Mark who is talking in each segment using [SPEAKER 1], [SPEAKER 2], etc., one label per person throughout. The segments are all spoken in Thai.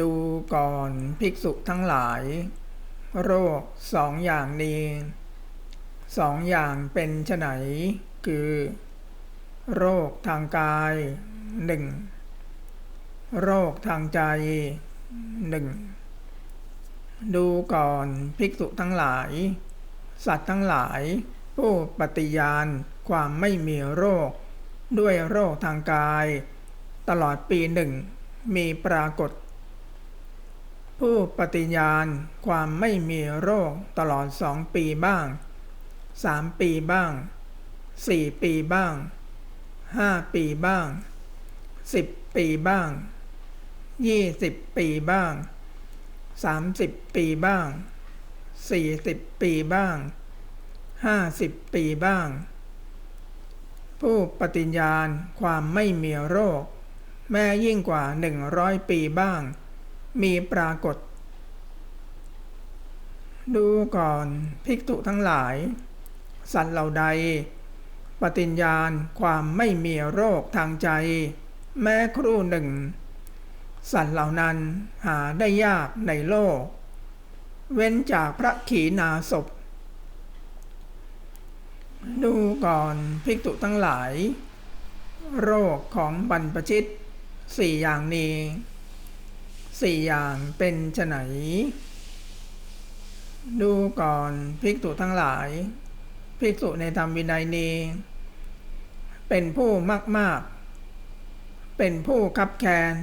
[SPEAKER 1] ดูก่อนภิกษุทั้งหลาย โรคสองอย่างนี้สองอย่างเป็นไฉนคือ โรคทางกายหนึ่งโรคทางใจหนึ่งดูก่อนภิกษุทั้งหลาย สัตว์ทั้งหลาย ผู้ปฏิญาณความไม่มีโรค ด้วยโรคทางกาย ตลอดปีหนึ่งมีปรากฏ ผู้ปฏิญาณความไม่มีโรคตลอดสองปีบ้างสามปีบ้างสี่ปีบ้างห้าปีบ้างสิบปีบ้างยี่สิบปีบ้างสามสิบปีบ้างสี่สิบปีบ้างห้าสิบปีบ้าง ผู้ปฏิญญาณความไม่มีโรค แม้ยิ่งกว่าหนึ่งร้อยปีบ้าง มีปรากฏ ดูก่อนภิกษุทั้งหลาย สัตว์เหล่าใด ปฏิญญาณความไม่มีโรคทางใจ แม้ครู่หนึ่ง สัตว์เหล่านั้นหาได้ยากในโลก เว้นจากพระขีณาสพดูก่อนภิกษุทั้งหลาย โรคของบรรพชิตสี่อย่างนี้ สี่อย่างเป็นไนดูก่อนภิกษุทั้งหลาย ภิกษุในธรรมวินัยนี้ เป็นผู้มากมากเป็นผู้คับแคน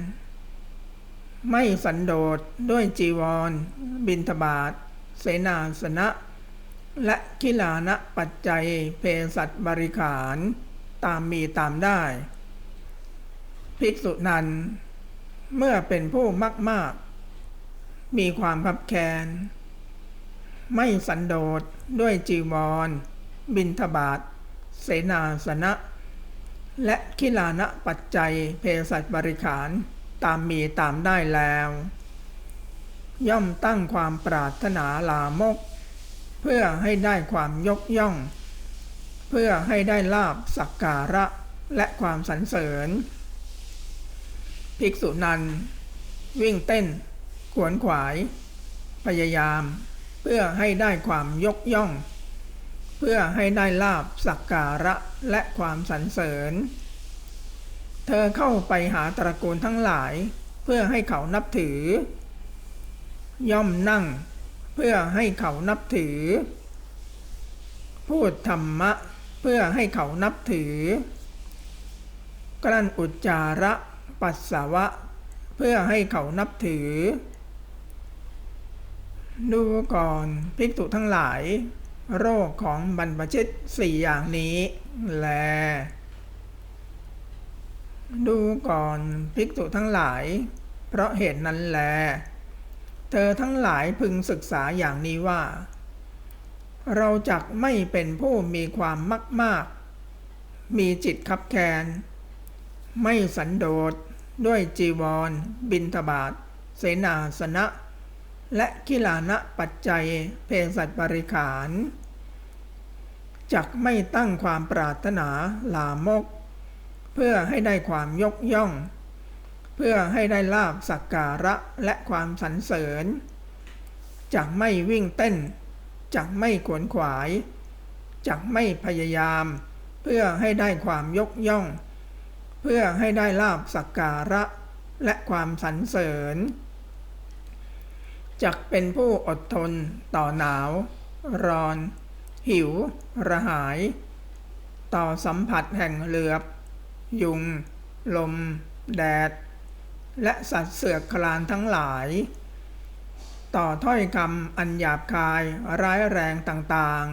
[SPEAKER 1] ไม่สันโดษด้วยจีวร บินทบาทเสนาสนะ และกิลานะปัจจัยเพสัตบริขาร ตามมีตามได้ ภิกษุนั้น เมื่อเป็นผู้มากมากมีความพับแคนไม่สันโดษด้วยจีวร บินทบาท เสนาสนะ และกิลานะปัจจัยเพสัตบริขารตามมีตามได้แล้ว ย่อมตั้งความปรารถนาลามก เพื่อให้ได้ความยกย่อง เพื่อให้ได้ลาบสักการะและความสรรเสริญ ภิกษุนัน วิ่งเต้น ขวนขวาย พยายาม เพื่อให้ได้ความยกย่อง เพื่อให้ได้ลาบสักการะและความสรรเสริญ เธอเข้าไปหาตระกูลทั้งหลาย เพื่อให้เขานับถือ ย่อมนั่ง เพื่อให้เขานับถือ พูดธรรมะ เพื่อให้เขานับถือกลั้นอุจจาระ ปัสสาวะ เพื่อให้เขานับถือ ดูก่อนภิกษุทั้งหลาย โรคของบรรพชิตสี่อย่างนี้แล ดูก่อนภิกษุทั้งหลาย เพราะเหตุนั้นแล เธอทั้งหลายพึงศึกษาอย่างนี้ว่า เราจักไม่เป็นผู้มีความมักมากมีจิตคับแคน ไม่สันโดษด้วยจีวร บินทบาท เสนาสนะ และกิลานะปัจจัยเพศัตบริขารจักไม่ตั้งความปรารถนาลามก เพื่อให้ได้ความยกย่อง เพื่อให้ได้ลาบสักการะและความสรรเสริญจักไม่วิ่งเต้นจักไม่ขวนขวายจักไม่พยายาม เพื่อให้ได้ความยกย่อง เพื่อให้ได้ลาบสักการะและความสรรเสริญจักเป็นผู้อดทนต่อหนาว ร้อน หิว ระหาย ต่อสัมผัสแห่งเหลือบ ยุง ลม แดด และสัตว์เสือกคลานทั้งหลาย ต่อถ้อยคำอันหยาบคายร้ายแรงต่าง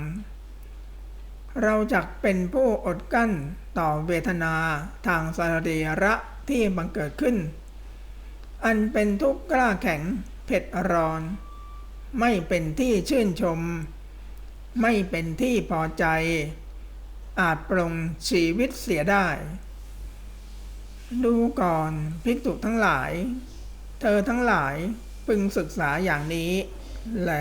[SPEAKER 1] ๆ เราจักเป็นผู้อดกั้น ต่อเวทนาทางสรีระที่บังเกิดขึ้น อันเป็นทุกข์กล้าแข็งเผ็ดร้อน ไม่เป็นที่ชื่นชม ไม่เป็นที่พอใจ อาจปรงชีวิตเสียได้ ดูก่อนภิกษุทั้งหลาย เธอทั้งหลายพึงศึกษาอย่างนี้แล